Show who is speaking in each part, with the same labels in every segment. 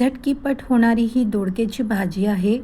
Speaker 1: झटकीपट होणारी ही दोडक्याची भाजी आहे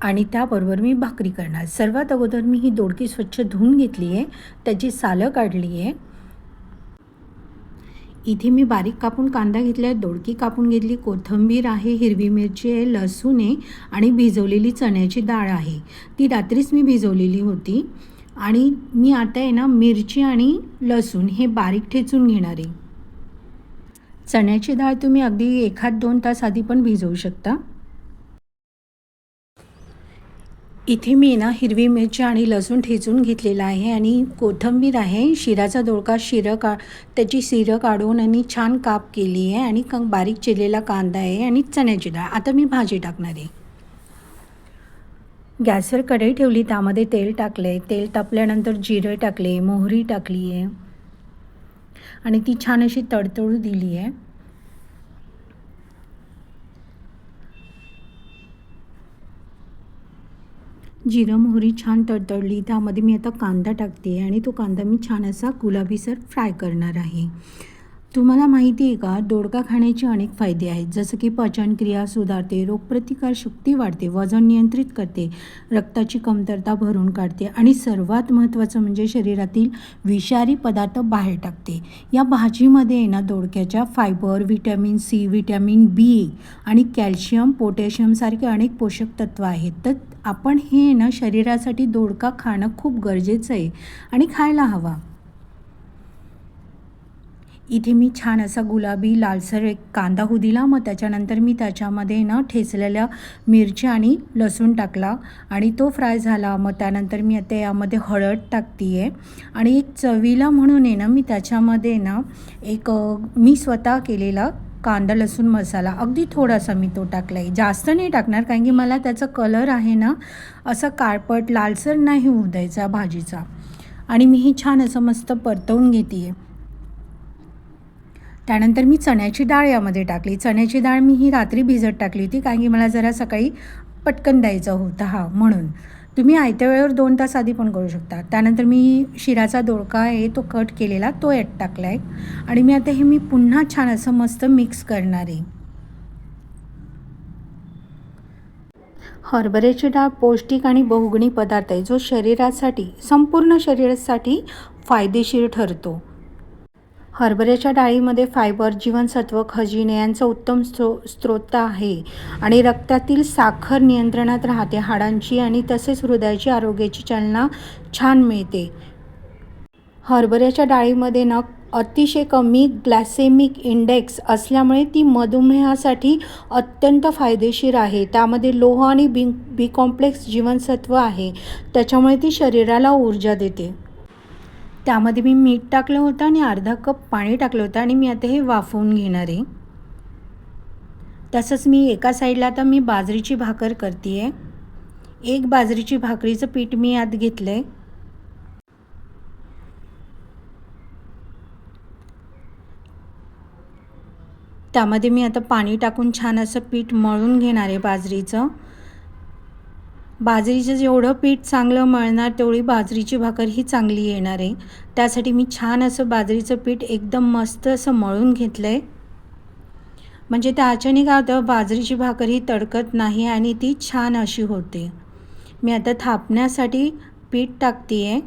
Speaker 1: आणि त्याबरोबर मी भाकरी करणार. सर्वात अगोदर मी ही दोडकी स्वच्छ धुवून घेतली आहे त्याची सालं काढली आहे. इथे मी बारीक कापून कांदा घेतला आहे दोडकी कापून घेतली कोथिंबीर आहे हिरवी मिरची आहे लसूण आहे आणि भिजवलेली चण्याची डाळ आहे. ती रात्रीच मी भिजवलेली होती आणि मी आता आहे ना मिरची आणि लसूण हे बारीक ठेचून घेणार आहे. चण्याची डाळ तुम्ही अगदी एखाद दोन तास आधी पण भिजवू शकता. इथे मी ना हिरवी मिरची आणि लसूण ठेचून घेतलेला आहे आणि कोथिंबीर आहे. शिराचा दोडका शिरं का त्याची शिरं काढून आणि छान काप केली आहे आणि क बारीक चिरलेला कांदा आहे आणि चण्याची डाळ. आता मी भाजी टाकणार आहे. गॅसवर कढई ठेवली त्यामध्ये तेल टाकले तेल तापल्यानंतर जिरं टाकले मोहरी टाकली आहे. आणि ती छान अशी तडतडू दिली आहे. जिरं मोहरी छान तडतडली. त्यामध्ये मी आता कांदा टाकते आणि तो कांदा मी छान असा गुलाबीसर फ्राय करणार आहे. तुम्हाला माहिती आहे का दोडका खाण्याचे अनेक फायदे आहेत. जसं की पचनक्रिया सुधारते रोगप्रतिकार शक्ती वाढते वजन नियंत्रित करते रक्ताची कमतरता भरून काढते आणि सर्वात महत्त्वाचं म्हणजे शरीरातील विषारी पदार्थ बाहेर टाकते. या भाजीमध्ये ना दोडक्याच्या fibre vitamin C vitamin B आणि कॅल्शियम पोटॅशियमसारखे अनेक पोषक तत्व आहेत. तर आपण हे ना शरीरासाठी दोडका खाणं खूप गरजेचं आहे आणि खायला हवा. इथे मी छान असा गुलाबी लालसर एक कांदा होऊ दिला मग त्याच्यानंतर मी त्याच्यामध्ये ना ठेचलेल्या मिरच्या आणि लसूण टाकला आणि तो फ्राय झाला. मग त्यानंतर मी आता यामध्ये हळद टाकते आहे आणि एक चवीला म्हणून आहे ना मी त्याच्यामध्ये ना एक मी स्वतः केलेला कांदा लसूण मसाला अगदी थोडासा मी तो टाकला आहे जास्त नाही टाकणार कारण की मला त्याचा कलर आहे ना असं काळपट लालसर नाही होऊ द्यायचा भाजीचा. आणि मी ही छान असं मस्त परतवून घेते आहे त्यानंतर मी चण्याची डाळ यामध्ये टाकली. चण्याची डाळ मी ही रात्री भिजत टाकली होती कारण की मला जरा सकाळी पटकन द्यायचं होतं हा म्हणून. तुम्ही आयत्या वेळेवर दोन तास आधी पण करू शकता. त्यानंतर मी शिराचा दोडका आहे तो कट केलेला तो ॲड टाकला आहे आणि मी आता हे मी पुन्हा छान असं मस्त मिक्स करणार आहे. हरभऱ्याची डाळ पौष्टिक आणि बहुगुणी पदार्थ आहे जो शरीरासाठी संपूर्ण शरीरासाठी फायदेशीर ठरतो. हरभऱ्याच्या डाळीमध्ये फायबर जीवनसत्व खजिने यांचा उत्तम स्त्रो स्रोत आहे आणि रक्तातील साखर नियंत्रणात राहते. हाडांची आणि तसेच हृदयाची आरोग्याची चालना छान मिळते. हरभऱ्याच्या डाळीमध्ये न अतिशय कमी ग्लॅसेमिक इंडेक्स असल्यामुळे ती मधुमेहासाठी अत्यंत फायदेशीर आहे. त्यामध्ये लोह आणि बी बी कॉम्प्लेक्स जीवनसत्व आहे. त्याच्यामुळे ती शरीराला ऊर्जा देते. त्यामध्ये मी मीठ टाकलं होतं आणि अर्धा कप पाणी टाकलं होतं आणि मी आता हे वाफवून घेणार आहे. तसंच मी एका साईडला आता मी बाजरीची भाकर करते आहे एक बाजरीची भाकरीचं पीठ मी आत घेतलं आहे त्यामध्ये मी आता पाणी टाकून छान असं पीठ मळून घेणार आहे बाजरीचं. बाजरीचं जेवढं पीठ चांगलं मळणार तेवढी बाजरीची भाकर ही चांगली येणार आहे. त्यासाठी मी छान असं बाजरीचं पीठ एकदम मस्त असं मळून घेतलं आहे म्हणजे त्याच्याने काय होतं बाजरीची भाकर ही तडकत नाही आणि ती छान अशी होते. मी आता थापण्यासाठी पीठ टाकते आहे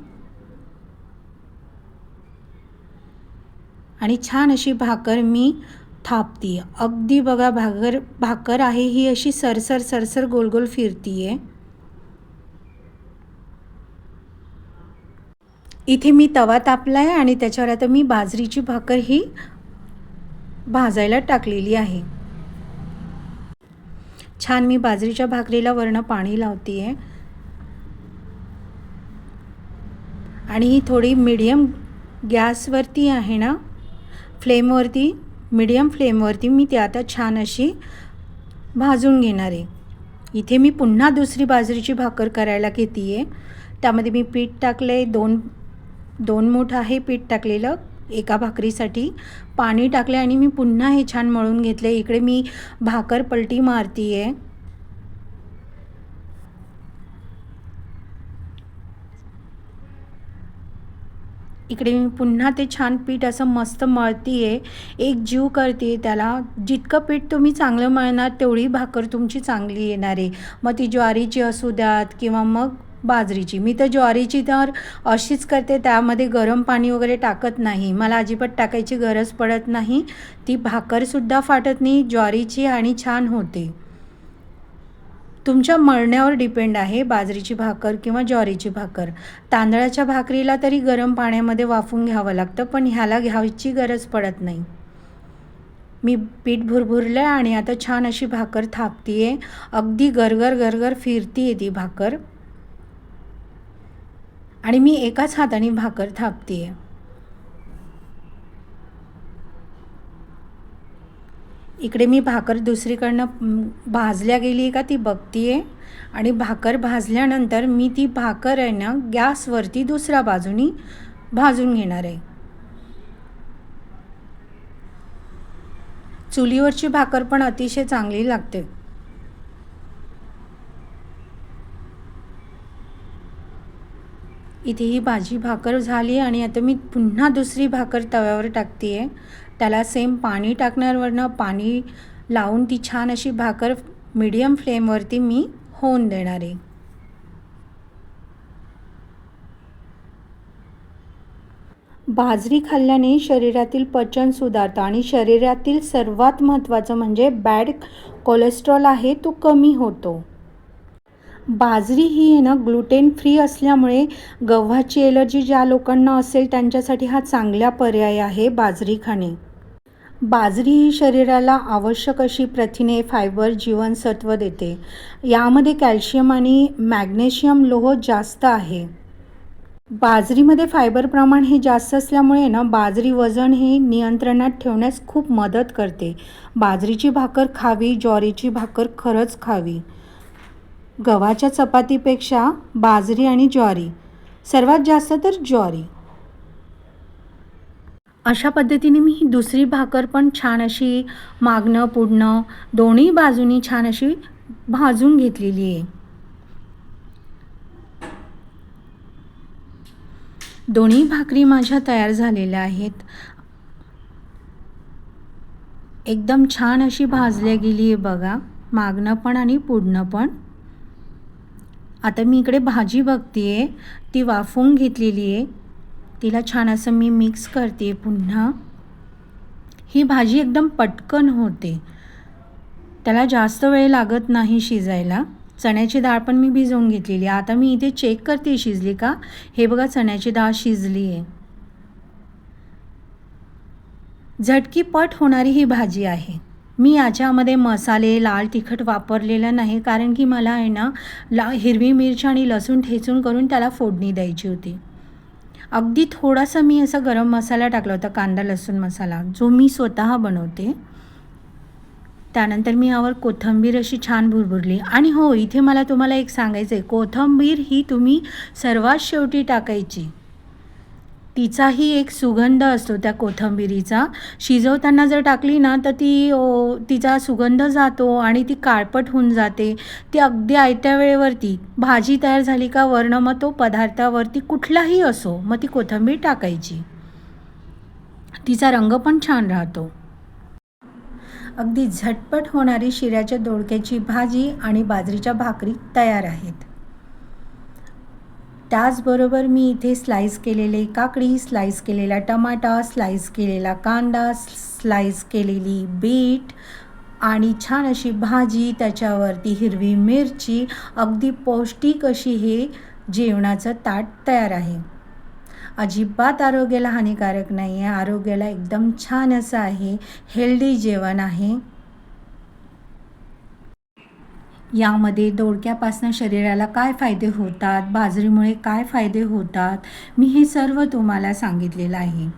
Speaker 1: आणि छान अशी भाकर मी थापती अगदी बघा भाकर भाकर आहे ही अशी सरसर सरसर गोल गोल फिरती आहे इथे मी तवा तापला आहे आणि त्याच्यावर आता मी बाजरीची भाकर ही भाजायला टाकलेली आहे. छान मी बाजरीच्या भाकरीला वरणं पाणी लावते आहे आणि ही थोडी मीडियम गॅसवरती आहे ना फ्लेमवरती मीडियम फ्लेमवरती मी ती आता छान अशी भाजून घेणार आहे. इथे मी पुन्हा दुसरी बाजरीची भाकर करायला घेते आहे त्यामध्ये मी पीठ टाकलं आहे दोन दोन मूठ आहे पीठ टाकलेलं एका भाकरीसाठी. पाणी टाकले आणि मी पुन्हा हे छान मळून घेतले इकडे मी भाकर पलटी मारती आहे इकडे मी पुन्हा ते छान पीठ असं मस्त मळती आहे एक जीव करते त्याला. जितकं पीठ तुम्ही चांगलं मळणार तेवढी भाकर तुमची चांगली येणार आहे. मग ती ज्वारीची असू द्यात किंवा मग बाजरीची. मी तर ज्वारीची तर अशीच करते त्यामध्ये गरम पाणी वगैरे टाकत नाही. मला अजिबात टाकायची गरज पडत नाही. ती भाकरसुद्धा फाटत नाही ज्वारीची आणि छान होते. तुमच्या मळण्यावर डिपेंड आहे बाजरीची भाकर किंवा ज्वारीची भाकर. तांदळाच्या भाकरीला तरी गरम पाण्यामध्ये वाफून घ्यावं लागतं पण ह्याला घ्यायची गरज पडत नाही. मी पीठ भुरभुरलं आणि आता छान अशी भाकर थापती आहे अगदी गरगर गरगर फिरती आहे ती भाकर. आणि मी एकाच हाताने भाकर थापती आहे इकडे मी भाकर दुसरीकडनं भाजल्या गेली आहे का ती बघतीये. आहे आणि भाकर भाजल्यानंतर मी ती भाकर आहे ना गॅसवरती दुसऱ्या बाजूनी भाजून घेणार आहे. चुलीवरची भाकर पण अतिशय चांगली लागते. इथे ही भाजी भाकर झाली आणि आता मी पुन्हा दुसरी भाकर तव्यावर टाकते आहे त्याला सेम पाणी टाकण्यावरनं पाणी लावून ती छान अशी भाकर मीडियम फ्लेमवरती मी होऊन देणार आहे. बाजरी खाल्ल्याने शरीरातील पचन सुधारतं आणि शरीरातील सर्वात महत्त्वाचं म्हणजे बॅड कोलेस्ट्रॉल आहे तो कमी होतो. बाजरी ही आहे ना ग्लुटेन फ्री असल्यामुळे गव्हाची एलर्जी ज्या लोकांना असेल त्यांच्यासाठी हा चांगला पर्याय आहे बाजरी खाणे. बाजरी ही शरीराला आवश्यक अशी प्रथिने फायबर जीवनसत्व देते. यामध्ये कॅल्शियम आणि मॅग्नेशियम लोह जास्त आहे. बाजरीमध्ये फायबर प्रमाण हे जास्त असल्यामुळे ना बाजरी वजन हे नियंत्रणात ठेवण्यास खूप मदत करते. बाजरीची भाकर खावी ज्वारीची भाकर खरंच खावी. गव्हाच्या चपातीपेक्षा बाजरी आणि ज्वारी. सर्वात जास्त तर ज्वारी. अशा पद्धतीने मी ही दुसरी भाकर पण छान अशी मागणं पुढणं दोन्ही बाजूनी छान अशी भाजून घेतलेली आहे. दोन्ही भाकरी माझ्या तयार झालेल्या आहेत. एकदम छान अशी भाजल्या गेली आहे बघा. मागणं पण आणि पुढणं पण. आता मी इकडे भाजी बघते आहे ती वाफवून घेतलेली आहे. तिला छान असं मी मिक्स करते पुन्हा. ही भाजी एकदम पटकन होते. त्याला जास्त वेळ लागत नाही शिजायला. चण्याची डाळ पण मी भिजवून घेतलेली आहे. आता मी इथे चेक करते शिजली का? हे बघा चण्याची डाळ शिजली आहे. झटकीपट होणारी ही भाजी आहे. मी याच्यामध्ये मसाले लाल तिखट वापरलेलं नाही. कारण की मला आहे ना ला हिरवी मिरची आणि लसूण ठेचून करून त्याला फोडणी द्यायची होती. अगदी थोडासा मी असा गरम मसाला टाकला होता कांदा लसूण मसाला जो मी स्वतः बनवते. त्यानंतर मी यावर कोथिंबीर अशी छान भुरभुरली. आणि हो इथे मला तुम्हाला एक सांगायचं आहे कोथिंबीर ही तुम्ही सर्वात शेवटी टाकायची. तिचाही एक सुगंध असतो त्या कोथिंबिरीचा. शिजवताना जर टाकली ना तर ती तिचा सुगंध जातो आणि ती काळपट होऊन जाते. ती अगदी आयत्या वेळेवरती भाजी तयार झाली का वर्ण मग तो पदार्थावरती कुठलाही असो मग ती कोथिंबीर टाकायची. तिचा रंग पण छान राहतो. अगदी झटपट होणारी शिऱ्याच्या दोडक्याची भाजी आणि बाजरीच्या भाकरी तयार आहेत. त्याचबरोबर मी इथे स्लाईस केलेले काकडी स्लाईस केलेला टमाटा स्लाईस केलेला कांदा स्लाईस केलेली बीट आणि छान अशी भाजी त्याच्यावरती हिरवी मिरची. अगदी पौष्टिक अशी हे जेवणाचं ताट तयार आहे. अजिबात आरोग्याला हानिकारक नाही आहे आरोग्याला एकदम छान असं आहे. हेल्दी जेवण आहे. यामध्ये दोडक्यापासून शरीराला काय फायदे होतात बाजरीमुळे काय फायदे होतात मी हे सर्व तुम्हाला सांगितलेलं आहे.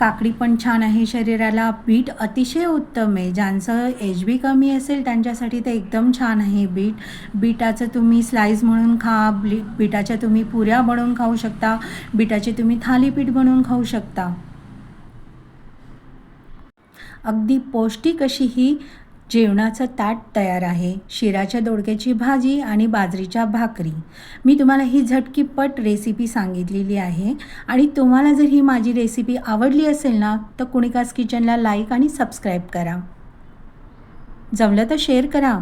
Speaker 1: काकडी पण छान आहे शरीराला बीट अतिशय उत्तम आहे. ज्यांचं एच बी कमी असेल त्यांच्यासाठी ते एकदम छान आहे बीट. बीटाचं तुम्ही स्लाईस म्हणून खा बी बीटाच्या तुम्ही पुऱ्या बनवून खाऊ शकता बीटाचे तुम्ही थालीपीठ बनवून खाऊ शकता. अगदी पौष्टिक अशी ही जेवणाचं ताट तयार आहे शिराच्या दोडक्याची भाजी आणि बाजरीच्या भाकरी. मी तुम्हाला ही झटकीपट रेसिपी सांगितलेली आहे आणि तुम्हाला जर ही माझी रेसिपी आवडली असेल ना तर कुणिकास किचनला लाईक आणि सबस्क्राईब करा. जमलं तर शेअर करा.